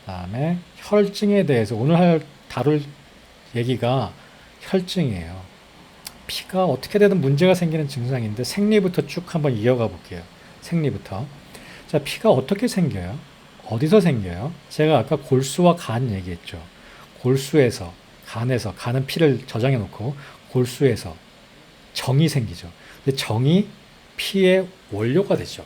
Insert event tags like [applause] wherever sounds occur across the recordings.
그다음에 혈증에 대해서 오늘 할 다룰 얘기가 혈증이에요. 피가 어떻게 되든 문제가 생기는 증상인데 생리부터 쭉 한번 이어가 볼게요. 생리부터. 자, 피가 어떻게 생겨요? 어디서 생겨요? 제가 아까 골수와 간 얘기했죠. 골수에서, 간에서, 간은 피를 저장해 놓고 골수에서 정이 생기죠. 근데 정이 피의 원료가 되죠.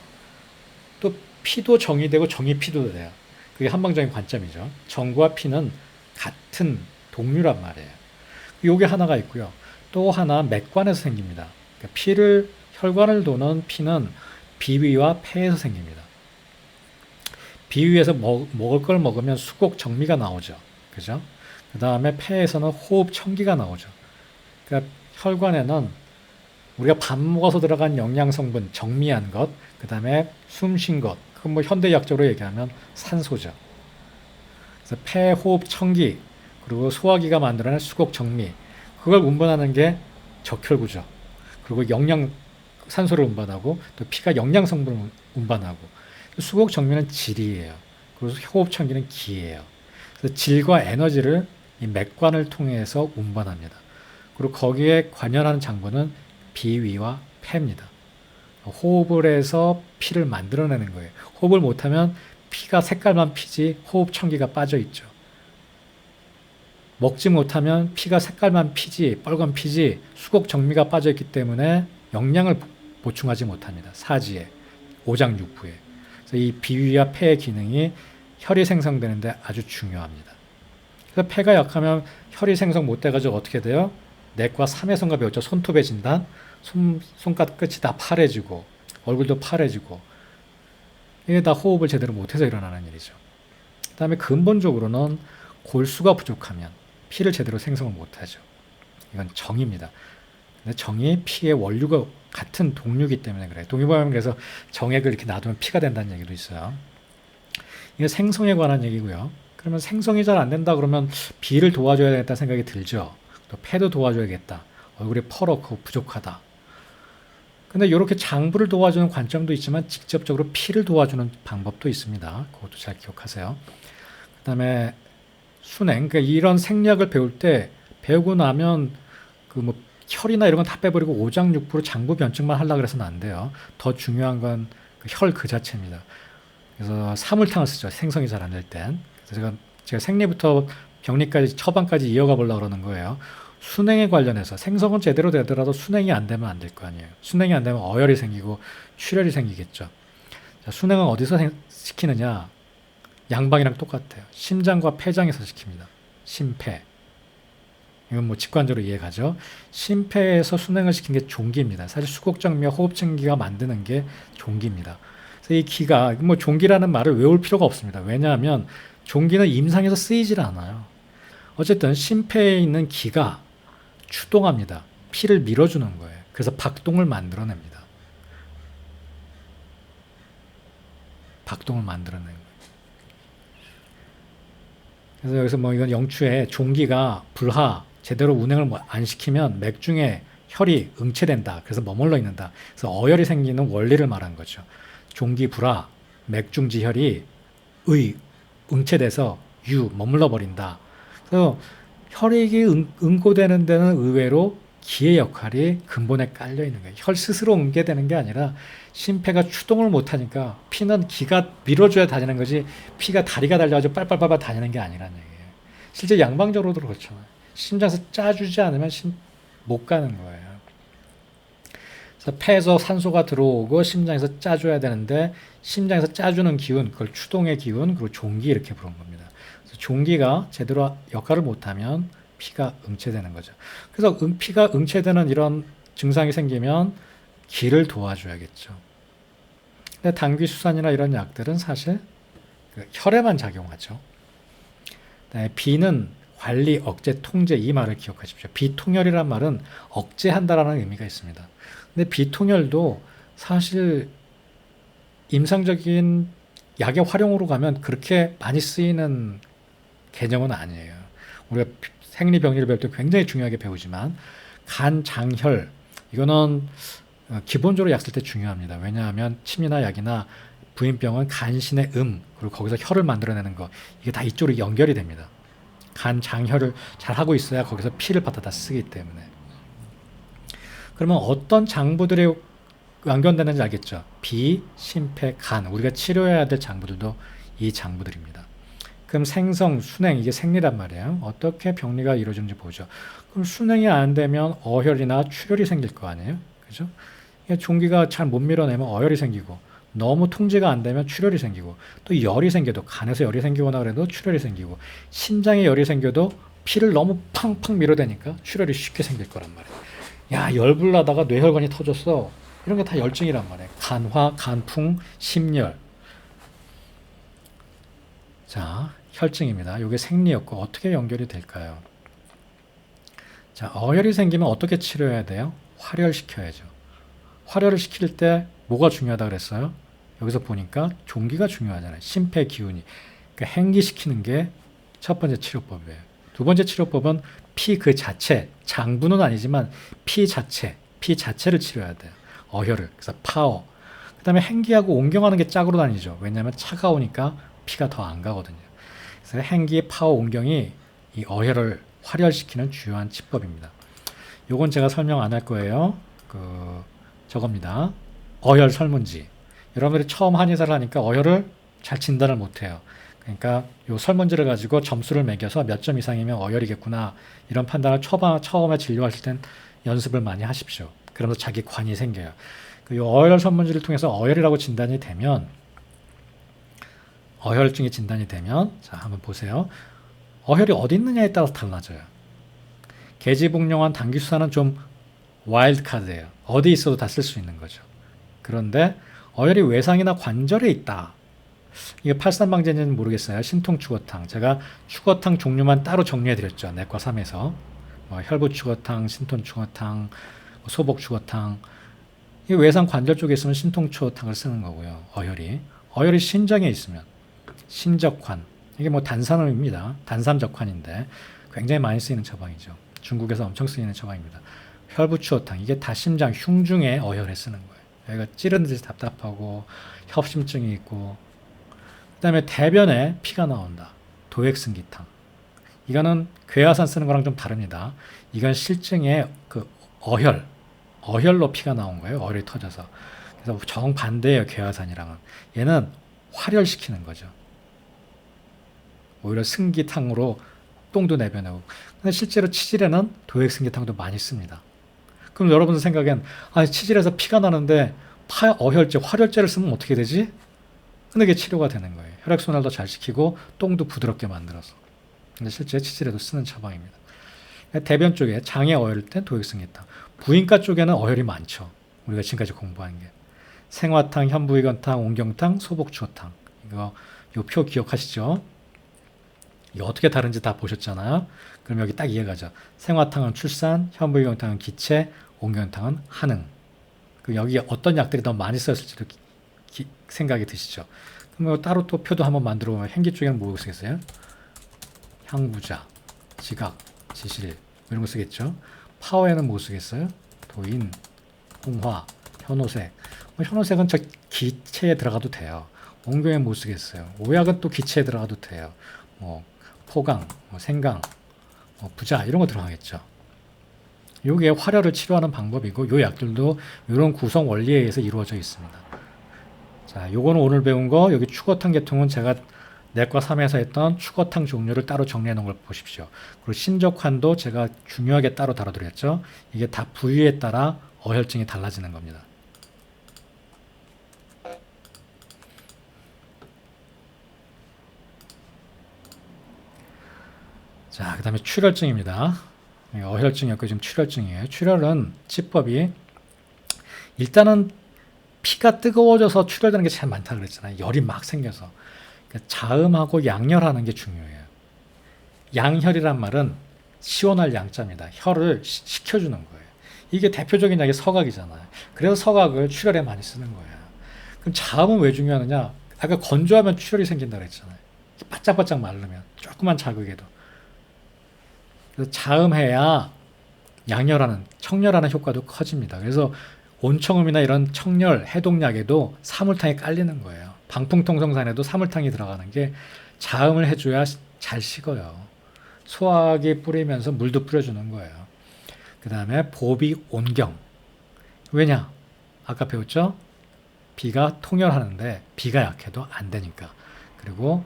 또 피도 정이 되고 정이 피도 돼요. 그게 한방적인 관점이죠. 정과 피는 같은 동류란 말이에요. 요게 하나가 있고요. 또 하나 맥관에서 생깁니다. 그러니까 피를 혈관을 도는 피는 비위와 폐에서 생깁니다. 비위에서 먹, 먹을 걸 먹으면 수곡 정미가 나오죠. 그죠? 그 다음에 폐에서는 호흡 청기가 나오죠. 그러니까 혈관에는 우리가 밥 먹어서 들어간 영양 성분 정미한 것, 그 다음에 숨 쉰 것, 그건 뭐 현대의학적으로 얘기하면 산소죠. 그래서 폐, 호흡, 청기, 그리고 소화기가 만들어낸 수곡 정미, 그걸 운반하는 게 적혈구죠. 그리고 영양 산소를 운반하고 또 피가 영양 성분을 운반하고 수곡 정미는 질이에요. 그리고 호흡 청기는 기예요. 그래서 질과 에너지를 이 맥관을 통해서 운반합니다. 그리고 거기에 관여하는 장부는 비위와 폐입니다. 호흡을 해서 피를 만들어내는 거예요. 호흡을 못하면 피가 색깔만 피지 호흡 청기가 빠져 있죠. 먹지 못하면 피가 색깔만 피지 빨간 피지 수곡 정미가 빠져 있기 때문에 영양을 보충하지 못합니다. 사지에 오장육부에. 이 비위와 폐의 기능이 혈이 생성되는데 아주 중요합니다. 그래서 폐가 약하면 혈이 생성 못 돼가지고 어떻게 돼요? 내과 3회선과 배웠죠. 손톱에 진단, 손, 손가락 끝이 다 파래지고 얼굴도 파래지고 이게 다 호흡을 제대로 못해서 일어나는 일이죠. 그 다음에 근본적으로는 골수가 부족하면 피를 제대로 생성을 못하죠. 이건 정입니다. 근데 정이 피의 원료가 같은 동류이기 때문에 그래요. 동의보면 그래서 정액을 이렇게 놔두면 피가 된다는 얘기도 있어요. 이게 생성에 관한 얘기고요. 그러면 생성이 잘 안 된다 그러면 비를 도와줘야 겠다 생각이 들죠. 또 폐도 도와줘야겠다. 얼굴이 퍼렇고 부족하다. 근데 이렇게 장부를 도와주는 관점도 있지만 직접적으로 피를 도와주는 방법도 있습니다. 그것도 잘 기억하세요. 그 다음에 순행, 그러니까 이런 생략을 배울 때 배우고 나면 그 뭐 혈이나 이런 건 다 빼버리고 오장육부로 장부 변증만 하려고 그래서는 안 돼요. 더 중요한 건혈그 자체입니다. 그래서 사물탕을 쓰죠. 생성이 잘 안 될 땐. 제가, 제가 생리부터 병리까지 처방까지 이어가 보려고 그러는 거예요. 순행에 관련해서 생성은 제대로 되더라도 순행이 안 되면 안 될 거 아니에요. 순행이 안 되면 어혈이 생기고 출혈이 생기겠죠. 자, 순행은 어디서 생, 시키느냐? 양방이랑 똑같아요. 심장과 폐장에서 시킵니다. 심폐. 이건 뭐 직관적으로 이해가죠. 심폐에서 순행을 시키는 게 종기입니다. 사실 수곡정미와 호흡증기가 만드는 게 종기입니다. 그래서 이 기가 뭐 종기라는 말을 외울 필요가 없습니다. 왜냐하면 종기는 임상에서 쓰이질 않아요. 어쨌든 심폐에 있는 기가 추동합니다. 피를 밀어주는 거예요. 그래서 박동을 만들어냅니다. 박동을 만들어내는 거예요. 그래서 여기서 뭐 이건 영추에 종기가 불하 제대로 운행을 뭐안 시키면 맥중에 혈이 응체된다. 그래서 머물러 있는다. 그래서 어혈이 생기는 원리를 말한 거죠. 종기 불하 맥중지혈이 의 응체돼서 유 머물러 버린다. 그래서 혈액이 응, 응고되는 데는 의외로 기의 역할이 근본에 깔려 있는 거예요. 혈 스스로 응게되는 게 아니라 심폐가 추동을 못하니까 피는 기가 밀어줘야 다니는 거지 피가 다리가 달려가지고 빨빨빨빨 다니는 게 아니라는 얘기예요. 실제 양방적으로도 그렇잖아요. 심장에서 짜주지 않으면 심, 못 가는 거예요. 그래서 폐에서 산소가 들어오고 심장에서 짜줘야 되는데 심장에서 짜주는 기운, 그걸 추동의 기운, 그리고 종기 이렇게 부른 겁니다. 종기가 제대로 역할을 못하면 피가 응체되는 거죠. 그래서 응, 피가 응체되는 이런 증상이 생기면 기를 도와줘야겠죠. 근데 당귀수산이나 이런 약들은 사실 그 혈에만 작용하죠. 네, 비는 관리, 억제, 통제 이 말을 기억하십시오. 비통혈이란 말은 억제한다라는 의미가 있습니다. 근데 비통혈도 사실 임상적인 약의 활용으로 가면 그렇게 많이 쓰이는 개념은 아니에요. 우리가 생리 병리를 배울 때 굉장히 중요하게 배우지만 간, 장, 혈 이거는 어, 기본적으로 약 쓸 때 중요합니다. 왜냐하면 침이나 약이나 부인병은 간신의 음 그리고 거기서 혈을 만들어내는 거 이게 다 이쪽으로 연결이 됩니다. 간 장혈을 잘 하고 있어야 거기서 피를 받아다 쓰기 때문에 그러면 어떤 장부들이 연결되는지 알겠죠? 비, 심폐, 간 우리가 치료해야 될 장부들도 이 장부들입니다. 그럼 생성, 순행 이게 생리란 말이에요. 어떻게 병리가 이루어지는지 보죠. 그럼 순행이 안 되면 어혈이나 출혈이 생길 거 아니에요? 그죠? 종기가 잘 못 밀어내면 어혈이 생기고 너무 통제가 안 되면 출혈이 생기고 또 열이 생겨도 간에서 열이 생기거나 그래도 출혈이 생기고 심장에 열이 생겨도 피를 너무 팡팡 밀어대니까 출혈이 쉽게 생길 거란 말이에요. 야 열불 나다가 뇌혈관이 터졌어. 이런 게 다 열증이란 말이에요. 간화, 간풍, 심열. 자, 혈증입니다. 이게 생리였고 어떻게 연결이 될까요? 자, 어혈이 생기면 어떻게 치료해야 돼요? 활혈시켜야죠. 활혈을 시킬 때 뭐가 중요하다 그랬어요? 여기서 보니까 종기가 중요하잖아요. 심폐 기운이. 그러니까 행기시키는 게 첫 번째 치료법이에요. 두 번째 치료법은 피 그 자체, 장부는 아니지만 피 자체, 피 자체를 치료해야 돼요. 어혈을. 그래서 파워. 그 다음에 행기하고 옹경하는 게 짝으로 다니죠. 왜냐하면 차가우니까 피가 더 안 가거든요. 그래서 행기, 파워, 옹경이 이 어혈을 활혈시키는 주요한 치법입니다. 요건 제가 설명 안 할 거예요. 그 저겁니다. 어혈 설문지. 여러분들이 처음 한의사를 하니까 어혈을 잘 진단을 못 해요. 그러니까 요 설문지를 가지고 점수를 매겨서 몇 점 이상이면 어혈이겠구나 이런 판단을 처음, 처음에 진료하실 땐 연습을 많이 하십시오. 그러면서 자기 관이 생겨요. 그 어혈 설문지를 통해서 어혈이라고 진단이 되면 어혈증이 진단이 되면 자 한번 보세요. 어혈이 어디 있느냐에 따라서 달라져요. 계지복용한 당귀수사는 좀 와일드 카드예요. 어디 있어도 다 쓸 수 있는 거죠. 그런데 어혈이 외상이나 관절에 있다. 이게 팔산방제인지는 모르겠어요. 신통축어탕. 제가 축어탕 종류만 따로 정리해 드렸죠. 내과 3에서. 뭐 혈부축어탕, 신통축어탕, 소복축어탕. 이 외상 관절 쪽에 있으면 신통축어탕을 쓰는 거고요. 어혈이. 어혈이 신장에 있으면 신적환. 이게 뭐 단산음입니다. 단삼적환인데 굉장히 많이 쓰이는 처방이죠. 중국에서 엄청 쓰이는 처방입니다. 혈부추어탕 이게 다 심장 흉중에 어혈에 쓰는 거예요. 여기가 찌르는 듯이 답답하고 협심증이 있고 그다음에 대변에 피가 나온다. 도액승기탕. 이거는 괴화산 쓰는 거랑 좀 다릅니다. 이건 실증의 그 어혈, 어혈로 피가 나온 거예요. 어혈이 터져서. 그래서 정반대예요. 괴화산이랑은. 얘는 활혈시키는 거죠. 오히려 승기탕으로 똥도 내변하고. 근데 실제로 치질에는 도액 승기탕도 많이 씁니다. 그럼 여러분 생각엔 아 치질에서 피가 나는데 파 어혈제, 활혈제를 쓰면 어떻게 되지? 근데 그게 치료가 되는 거예요. 혈액순환도 잘 시키고 똥도 부드럽게 만들어서. 근데 실제 치질에도 쓰는 처방입니다. 대변 쪽에 장에 어혈일 땐 도액승기탕. 부인과 쪽에는 어혈이 많죠. 우리가 지금까지 공부한 게. 생화탕, 현부의건탕, 옹경탕, 소복추어탕. 이거 요 표 기억하시죠? 이게 어떻게 다른지 다 보셨잖아요. 그럼 여기 딱 이해가죠. 생화탕은 출산, 현부의경탕은 기체, 옹경탕은 한응. 그럼 여기 어떤 약들이 더 많이 쓰였을지도 기- 기- 생각이 드시죠. 그럼 따로 또 표도 한번 만들어 보면 행기 쪽에는 뭐 쓰겠어요? 향부자, 지각, 지실 이런 거 쓰겠죠. 파워에는 뭐 쓰겠어요? 도인, 홍화, 현오색. 뭐 현오색은 저 기체에 들어가도 돼요. 옹경에 못 쓰겠어요. 오약은 또 기체에 들어가도 돼요. 뭐 포강, 뭐 생강, 뭐 부자 이런 거 들어가겠죠. 요게 활혈을 치료하는 방법이고 요 약들도 이런 구성 원리에 의해서 이루어져 있습니다. 자, 요거는 오늘 배운 거 여기 축어탕 계통은 제가 내과 3에서 했던 축어탕 종류를 따로 정리해 놓은 걸 보십시오. 그리고 신적환도 제가 중요하게 따로 다뤄드렸죠. 이게 다 부위에 따라 어혈증이 달라지는 겁니다. 자, 그 다음에 출혈증입니다. 예, 어혈증이었고 지금 출혈증이에요. 출혈은 치법이 일단은 피가 뜨거워져서 출혈되는 게 제일 많다 그랬잖아요. 열이 막 생겨서. 그러니까 자음하고 양열하는 게 중요해요. 양혈이란 말은 시원할 양자입니다. 혈을 시- 식혀주는 거예요. 이게 대표적인 약이 서각이잖아요. 그래서 서각을 출혈에 많이 쓰는 거예요. 그럼 자음은 왜 중요하느냐? 아까 건조하면 출혈이 생긴다 그랬잖아요. 바짝바짝 마르면 조그만 자극에도. 그래서 자음해야 양열하는 청열하는 효과도 커집니다. 그래서 온청음이나 이런 청열 해독약에도 사물탕에 깔리는 거예요. 방풍통성산에도 사물탕이 들어가는 게 자음을 해줘야 잘 식어요. 소화기 뿌리면서 물도 뿌려주는 거예요. 그 다음에 보비 온경. 왜냐? 아까 배웠죠? 비가 통열하는데 비가 약해도 안 되니까. 그리고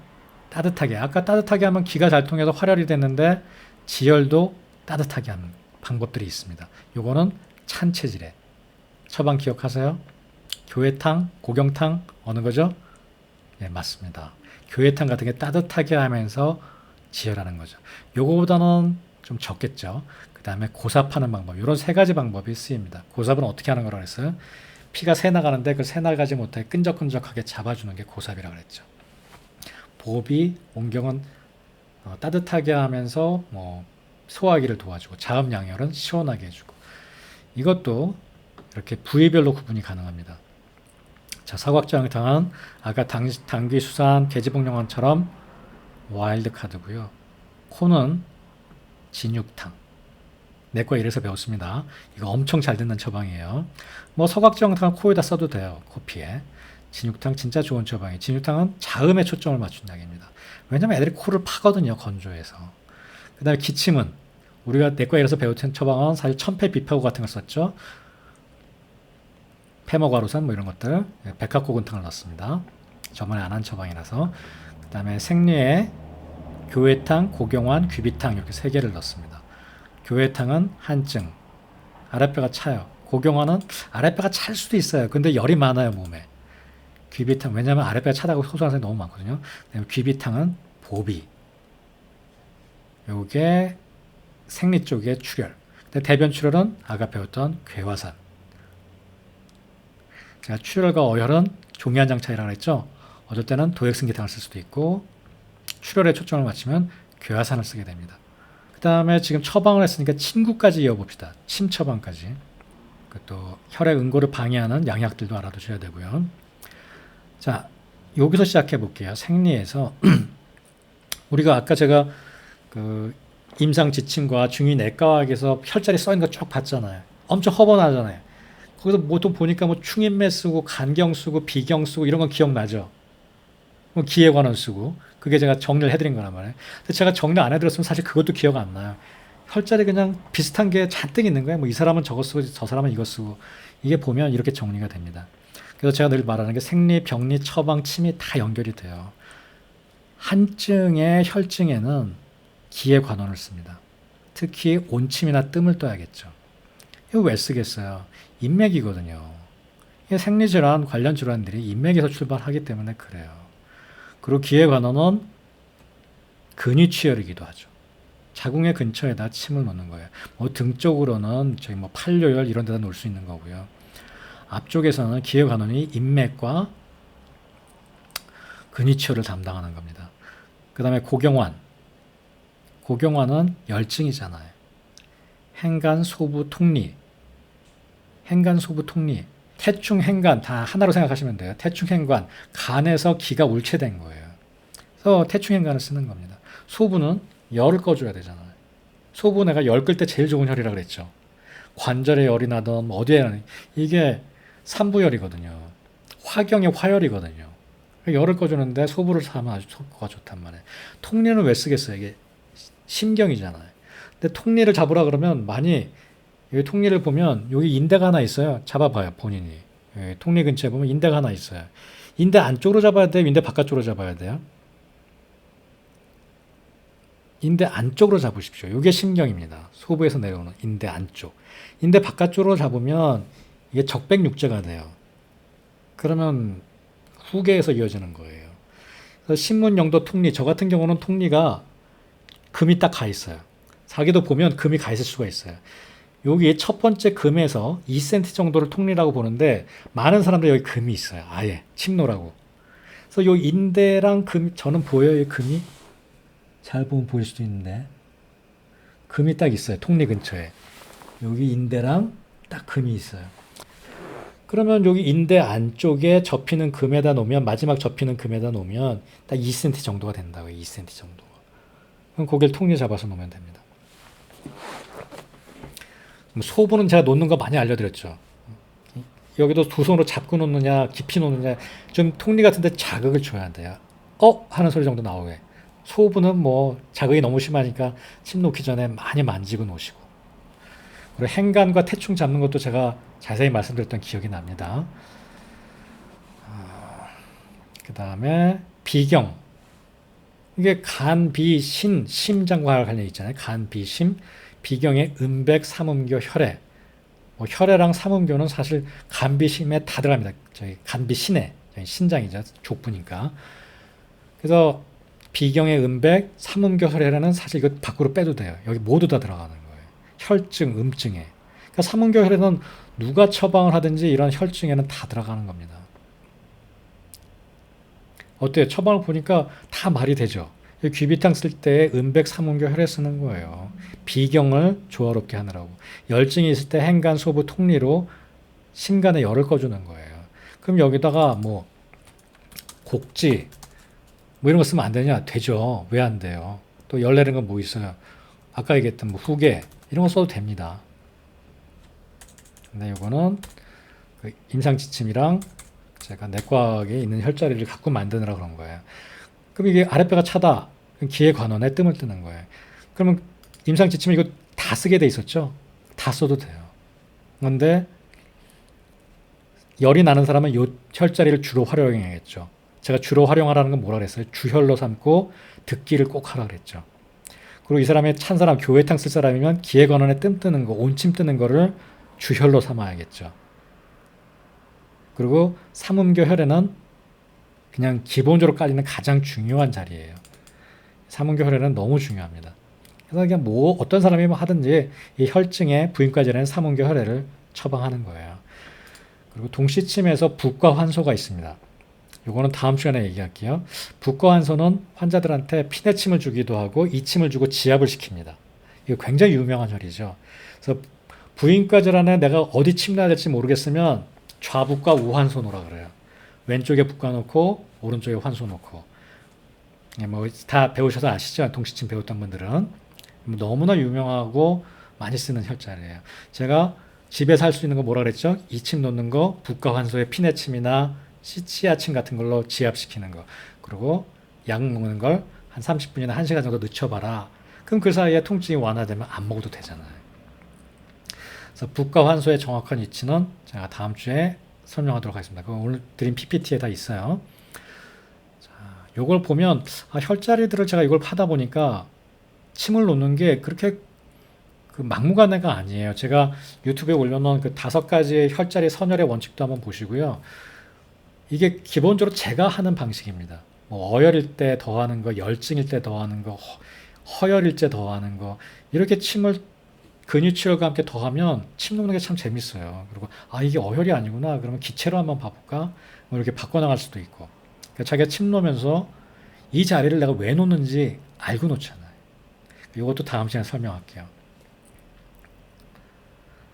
따뜻하게. 아까 따뜻하게 하면 기가 잘 통해서 활혈이 됐는데 지혈도 따뜻하게 하는 방법들이 있습니다. 요거는 찬 체질에. 처방 기억하세요? 교회탕, 고경탕 어느 거죠? 예, 맞습니다. 교회탕 같은 게 따뜻하게 하면서 지혈하는 거죠. 요거보다는 좀 적겠죠. 그 다음에 고삽 하는 방법. 이런 세 가지 방법이 쓰입니다. 고삽은 어떻게 하는 거라고 했어요? 피가 새 나가는데 그 새 나가지 못하게 끈적끈적하게 잡아주는 게 고삽이라고 그랬죠. 보비, 온경은 어, 따뜻하게 하면서 뭐 소화기를 도와주고 자음 양혈은 시원하게 해주고 이것도 이렇게 부위별로 구분이 가능합니다. 자, 사각지향탕은 아까 당, 당귀, 수산, 계지복령원처럼 와일드 카드고요. 코는 진육탕. 내과 이래서 배웠습니다. 이거 엄청 잘 듣는 처방이에요. 뭐 서각지향탕은 코에다 써도 돼요. 코피에. 진육탕 진짜 좋은 처방이에요. 진육탕은 자음에 초점을 맞춘 약입니다. 왜냐면 애들이 코를 파거든요. 건조해서. 그 다음에 기침은 우리가 내과 이래서 배웠던 처방은 사실 천패 비파고 같은 걸 썼죠. 페모가루산 뭐 이런 것들 예, 백합고근탕을 넣습니다. 저번에 안 한 처방이라서 그 다음에 생리에 교회탕, 고경환, 귀비탕 이렇게 세 개를 넣습니다. 교회탕은 한증, 아랫배가 차요. 고경환은 아랫배가 찰 수도 있어요. 근데 열이 많아요 몸에. 귀비탕 왜냐하면 아랫배가 차다고 호소하는 사람이 너무 많거든요. 귀비탕은 보비. 요게 생리 쪽의 출혈. 근데 대변 출혈은 아까 배웠던 괴화산. 제가 출혈과 어혈은 종이 한 장 차이라고 했죠. 어쩔 때는 도액승계탕을 쓸 수도 있고 출혈에 초점을 맞추면 괴화산을 쓰게 됩니다. 그 다음에 지금 처방을 했으니까 침구까지 이어봅시다. 침 처방까지. 또 혈액 응고를 방해하는 양약들도 알아두셔야 되고요. 자, 여기서 시작해 볼게요. 생리에서 [clears throat] 우리가 아까 제가 그 임상 지침과 중위 내과학에서 혈자리 써 있는 거 쭉 봤잖아요. 엄청 허번하잖아요. 거기서 보통 보니까 뭐 충인매 쓰고 간경 쓰고 비경 쓰고 이런 건 기억나죠? 뭐 기회관원 쓰고 그게 제가 정리를 해드린 거란 말이에요. 근데 제가 정리 안 해드렸으면 사실 그것도 기억 안 나요. 혈자리 그냥 비슷한 게 잔뜩 있는 거예요. 뭐 이 사람은 저거 쓰고 저 사람은 이거 쓰고 이게 보면 이렇게 정리가 됩니다. 그래서 제가 늘 말하는 게 생리, 병리, 처방, 침이 다 연결이 돼요. 한증의 혈증에는 기회관원을 씁니다. 특히 온침이나 뜸을 떠야겠죠. 이거 왜 쓰겠어요? 인맥이거든요. 생리질환 관련 질환들이 인맥에서 출발하기 때문에 그래요. 그리고 기회관원은 근위치열이기도 하죠. 자궁의 근처에다 침을 놓는 거예요. 뭐 등 쪽으로는 저희 뭐 팔뇨열 이런 데다 놓을 수 있는 거고요. 앞쪽에서는 기회관원이 인맥과 근위치열을 담당하는 겁니다. 그 다음에 고경환. 고경환은 열증이잖아요. 행간, 소부, 통리. 행간, 소부, 통리. 태충, 행간 다 하나로 생각하시면 돼요. 태충, 행간. 간에서 기가 울체된 거예요. 그래서 태충, 행간을 쓰는 겁니다. 소부는 열을 꺼줘야 되잖아요. 소부 내가 열 끌 때 제일 좋은 혈이라 그랬죠. 관절에 열이 뭐 어디에 이게 삼부열이거든요. 화경의 화열이거든요. 열을 꺼주는데 소부를 사면 아주 효과가 좋단 말이에요. 통리는 왜 쓰겠어요? 이게 심경이잖아요. 근데 통리를 잡으라 그러면 많이 여기 통리를 보면 여기 인대가 하나 있어요. 잡아봐요 본인이. 여기 통리 근처에 보면 인대가 하나 있어요. 인대 안쪽으로 잡아야 돼요? 인대 바깥쪽으로 잡아야 돼요? 인대 안쪽으로 잡으십시오. 이게 심경입니다. 소부에서 내려오는 인대 안쪽. 인대 바깥쪽으로 잡으면 이게 적백육제가 돼요. 그러면 후계에서 이어지는 거예요. 그래서 신문용도 통리, 저 같은 경우는 통리가 금이 딱 가 있어요. 자기도 보면 금이 가 있을 수가 있어요. 여기 첫 번째 금에서 2cm 정도를 통리라고 보는데 많은 사람들이 여기 금이 있어요. 아예 침노라고. 그래서 요 인대랑 금 저는 보여요 금이 잘 보면 보일 수도 있는데 금이 딱 있어요. 통리 근처에. 여기 인대랑 딱 금이 있어요. 그러면 여기 인대 안쪽에 접히는 금에다 놓으면 마지막 접히는 금에다 놓으면 딱 2cm 정도가 된다고요. 2cm 정도가. 그럼 고개를 통리 잡아서 놓으면 됩니다. 소부는 제가 놓는 거 많이 알려드렸죠. 여기도 두 손으로 잡고 놓느냐 깊이 놓느냐 좀 톱니 같은데 자극을 줘야 돼요. 어 하는 소리 정도 나오게. 소부는 뭐 자극이 너무 심하니까 침 놓기 전에 많이 만지고 놓으시고 그리고 행간과 태충 잡는 것도 제가 자세히 말씀드렸던 기억이 납니다. 그 다음에 비경 이게 간, 비, 신, 심장과 관련 있잖아요. 간, 비, 심, 비경의 음백, 삼음교, 혈액. 뭐 혈액랑 삼음교는 사실 간, 비, 심에 다 들어갑니다. 저희 간, 비, 신에 저희 신장이죠. 족부니까. 그래서 비경의 음백, 삼음교, 혈액에는 사실 이거 밖으로 빼도 돼요. 여기 모두 다 들어가는. 혈증, 음증에. 그러니까 삼음교 혈액은 누가 처방을 하든지 이런 혈증에는 다 들어가는 겁니다. 어때요? 처방을 보니까 다 말이 되죠. 이 귀비탕 쓸때 음백 삼음교 혈액 쓰는 거예요. 비경을 조화롭게 하느라고. 열증이 있을 때 행간 소부 통리로 신간의 열을 꺼주는 거예요. 그럼 여기다가 뭐 곡지 뭐 이런 거 쓰면 안 되냐? 되죠. 왜 안 돼요? 또 열 내는 건 뭐 있어요? 아까 얘기했던 뭐 후계 이런 거 써도 됩니다. 근데 이거는 그 임상 지침이랑 제가 내과에 있는 혈자리를 갖고 만드느라 그런 거예요. 그럼 이게 아랫배가 차다. 기의 관원에 뜸을 뜨는 거예요. 그러면 임상 지침 이거 다 쓰게 돼 있었죠? 다 써도 돼요. 그런데 열이 나는 사람은 요 혈자리를 주로 활용해야겠죠. 제가 주로 활용하라는 건 뭐라 그랬어요? 주혈로 삼고 듣기를 꼭 하라 그랬죠. 그리고 이 사람이 찬 사람, 교회탕 쓸 사람이면 관원에 뜸 뜨는 거, 온침 뜨는 거를 주혈로 삼아야겠죠. 그리고 삼음교 혈에는 그냥 기본적으로 까지는 가장 중요한 자리예요. 삼음교 혈에는 너무 중요합니다. 그래서 그냥 뭐 어떤 사람이 뭐 하든지 이 혈증에 부인과질환 삼음교 혈액을 처방하는 거예요. 그리고 동시침에서 북과 환소가 있습니다. 요거는 다음 시간에 얘기할게요. 북과 환소는 환자들한테 피내침을 주기도 하고 이침을 주고 지압을 시킵니다. 이거 굉장히 유명한 혈이죠. 그래서 부인과 질환에 내가 어디 침 놔야 될지 모르겠으면 좌북과 우환소 놓으라 그래요. 왼쪽에 북과 놓고 오른쪽에 환소 놓고. 예, 뭐다 배우셔서 아시죠? 동시침 배웠던 분들은 뭐 너무나 유명하고 많이 쓰는 혈자리예요. 제가 집에서 할 수 있는 거 뭐라 그랬죠? 이침 놓는 거, 북과 환소의 피내침이나 시치아침 같은 걸로 지압시키는 거. 그리고 약 먹는 걸 한 30분이나 1시간 정도 늦춰봐라. 그럼 그 사이에 통증이 완화되면 안 먹어도 되잖아요. 그래서 북과 환소의 정확한 위치는 제가 다음 주에 설명하도록 하겠습니다. 그 오늘 드린 PPT에 다 있어요. 자, 요걸 보면 아, 혈자리들을 제가 이걸 파다 보니까 침을 놓는 게 그렇게 그 막무가내가 아니에요. 제가 유튜브에 올려놓은 그 다섯 가지의 혈자리 선열의 원칙도 한번 보시고요. 이게 기본적으로 제가 하는 방식입니다. 뭐 어열일 때 더하는 거, 열증일 때 더하는 거, 허, 열일 때 더하는 거 이렇게 침을 근육치열과 함께 더하면 침 놓는 게 참 재밌어요. 그리고 아 이게 어혈이 아니구나. 그러면 기체로 한번 봐볼까? 뭐 이렇게 바꿔나갈 수도 있고. 그러니까 자기가 침 놓으면서 이 자리를 내가 왜 놓는지 알고 놓잖아요. 이것도 다음 시간에 설명할게요.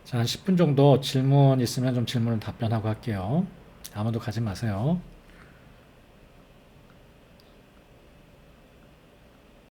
자, 한 10분 정도 질문 있으면 좀 질문을 답변하고 할게요. 아무도 가지 마세요.